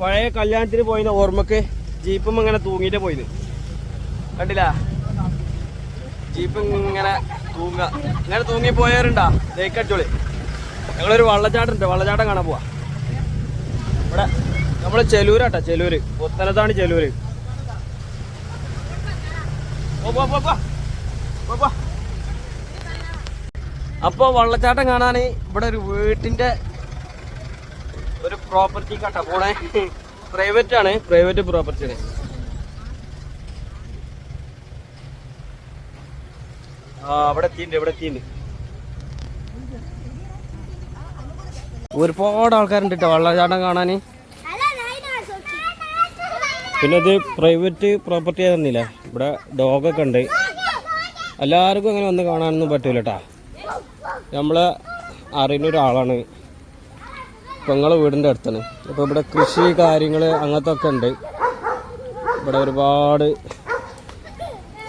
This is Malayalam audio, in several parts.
പഴയ കല്യാണത്തിന് പോയിന് ഓർമ്മക്ക് ജീപ്പും ഇങ്ങനെ തൂങ്ങിയിട്ട് പോയിന്. കണ്ടില്ല? ജീപ്പ് ഇങ്ങനെ തൂങ്ങ. ഇങ്ങനെ തൂങ്ങി പോയവരുണ്ടാ? തേക്കടിച്ചോളി ഞങ്ങളൊരു വള്ളച്ചാട്ടം ഉണ്ട് വള്ളച്ചാട്ടം കാണാൻ പോവാ. ഇവിടെ നമ്മൾ ചെലൂരാട്ടാ ചെലൂര്. പുത്തനത്താണ് ചെലൂര്. പോ, പോ, പോ, പോ. പോ, പോ. അപ്പൊ വള്ളച്ചാട്ടം കാണാൻ ഇവിടെ ഒരു വീട്ടിന്റെ ഒരു പ്രോപ്പർട്ടി കട്ടാ പോണേ പ്രൈവറ്റ് ആണ് പ്രൈവറ്റ് പ്രോപ്പർട്ടി ആണ്. ആ അവിടെ എത്തിയിട്ടുണ്ട് ഇവിടെ എത്തിയിട്ടുണ്ട്. ഒരുപാട് ആൾക്കാരുണ്ട് കേട്ടോ വെള്ളച്ചാട്ടം കാണാൻ. പിന്നെ ഇത് പ്രൈവറ്റ് പ്രോപ്പർട്ടി ആയിരുന്നില്ല ഇവിടെ ഡോഗ് ഒക്കെ ഉണ്ട്. എല്ലാവർക്കും അങ്ങനെ വന്ന് കാണാനൊന്നും പറ്റൂല കേട്ടാ നമ്മളെ അറിയുന്ന ഒരാളാണ് പെങ്ങളെ വീടിന്റെ അടുത്താണ്. അപ്പോൾ ഇവിടെ കൃഷി കാര്യങ്ങൾ അങ്ങനത്തെ ഒക്കെ ഉണ്ട്. ഇവിടെ ഒരുപാട്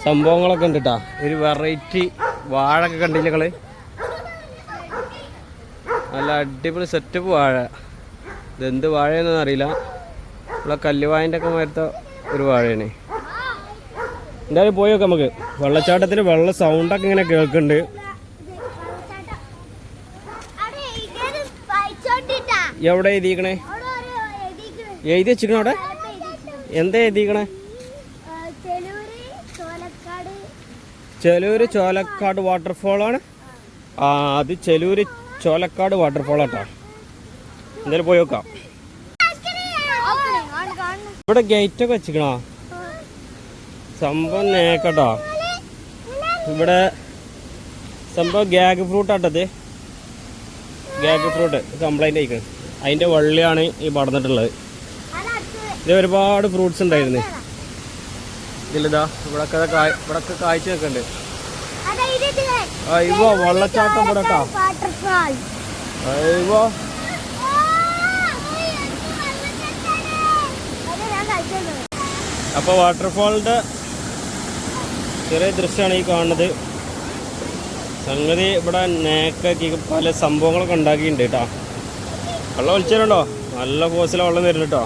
സംഭവങ്ങളൊക്കെ ഉണ്ട് കേട്ടോ ഒരു വെറൈറ്റി വാഴൊക്കെ കണ്ടില്ല നിങ്ങൾ നല്ല അടിപൊളി സെറ്റപ്പ് വാഴ. ഇതെന്ത് വാഴയെന്നൊന്നും അറിയില്ല. ഇവിടെ കല്ലുവായന്റെ ഒക്കെ മരത്ത ഒരു വാഴയാണ്. എന്തായാലും പോയി നോക്കാം നമുക്ക്. വെള്ളച്ചാട്ടത്തിന് വെള്ള സൗണ്ടൊക്കെ ഇങ്ങനെ കേൾക്കുന്നുണ്ട്. എവിടെ എഴുതിക്കണേ എഴുതി വെച്ചിക്കണ അവിടെ? എന്താ എഴുതിക്കണേ ചെലൂര് ചോലക്കാട് വാട്ടർഫോളാണ്. ആ അത് ചെലൂര് ചോലക്കാട് വാട്ടർഫോൾ ആട്ടോ എന്തായാലും പോയി നോക്കാം. ഇവിടെ ഗേറ്റ് ഒക്കെ വെച്ചിക്കണോ സംഭവം നേക്കട്ടോ. ഇവിടെ സംഭവം ഗാഗ് ഫ്രൂട്ട് ആട്ടത് ഗാഗ് ഫ്രൂട്ട് കംപ്ലൈന്റ് ആയിക്കണം. അതിന്റെ വള്ളിയാണ് ഈ പടന്നിട്ടുള്ളത്. ഇത് ഒരുപാട് ഫ്രൂട്ട്സ് ഉണ്ടായിരുന്നു. ഇതിലിതാ ഇവിടൊക്കെ ഇവിടൊക്കെ കാഴ്ച വെക്കണ്ട് അയ്യോ വെള്ളച്ചാട്ടം ഇവിടെ കേട്ടോ വാട്ടർഫാൾ അയ്യോ. അത് ഞാൻ കഴിച്ചത് അപ്പോൾ വാട്ടർഫാളിന്റെ ചെറിയ ദൃശ്യമാണ് ഈ കാണുന്നത്. സംഗതി ഇവിടെ നേക്കാക്കി പല സംഭവങ്ങളൊക്കെ ഉണ്ടാക്കിയിട്ടുണ്ട് കേട്ടോ. വെള്ളം ഒളിച്ചിട്ടുണ്ടോ നല്ല കോസിലെ വെള്ളം വരുന്നുണ്ട് കേട്ടോ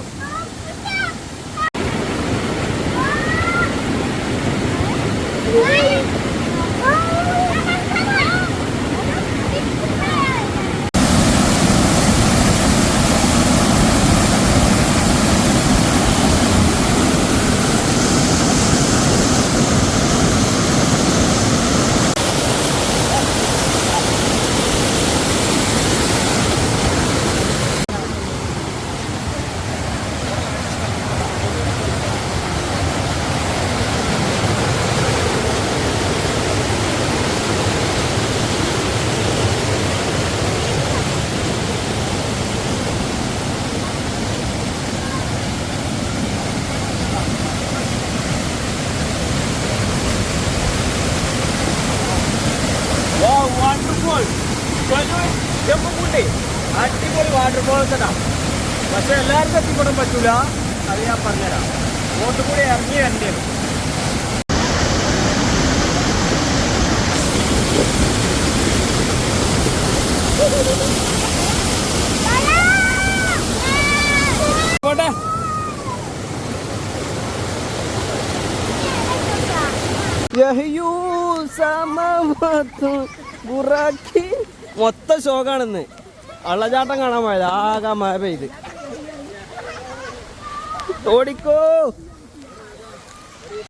വാട്ടർഫോൾ ചെമ്പുകുണ്ടി അടിപൊളി വാട്ടർഫോൾ തന്നെ പക്ഷെ എല്ലാവർക്കും എത്തിപ്പെടാൻ പറ്റൂല. അത് ഞാൻ പറഞ്ഞുതരാം. ബോട്ട് കൂടി ഇറങ്ങി വരണ്ടേ? വരും പോട്ടെ സമവത്തു ബുറാക്കി മൊത്തം ഷോക്കാണെന്ന് വെള്ളച്ചാട്ടം കാണാൻ പോയത് ആകെ മഴ പെയ്ത്. ഓടിക്കോ.